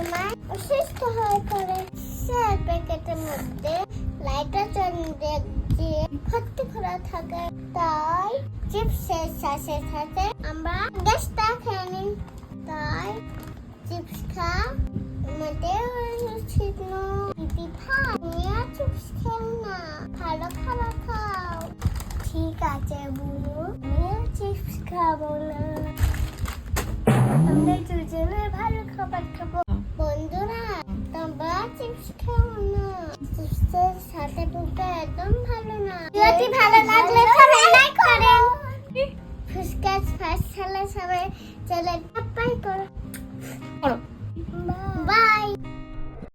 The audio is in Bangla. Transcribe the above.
সময় অসুস্থ হয়ে পড়ে। সে প্যাকেটের মধ্যে লাইটার চন্দ্রে দিয়ে ভর্তি করা থাকে। তাই চিপসের সাথে সাথে আমরা গ্যাসটা খেয়ে নিই। তাই চিপস খা আমাদের উচিত নয়। চিপস খেও না। ভালো খাবার খাও। ঠিক আছে আমিও চিপস খাব না। চিপস খাও না চিপসের সাথে ফুটে একদম ফার্স্ট সালে সবাই চ্যানেল সাবস্ক্রাইব করো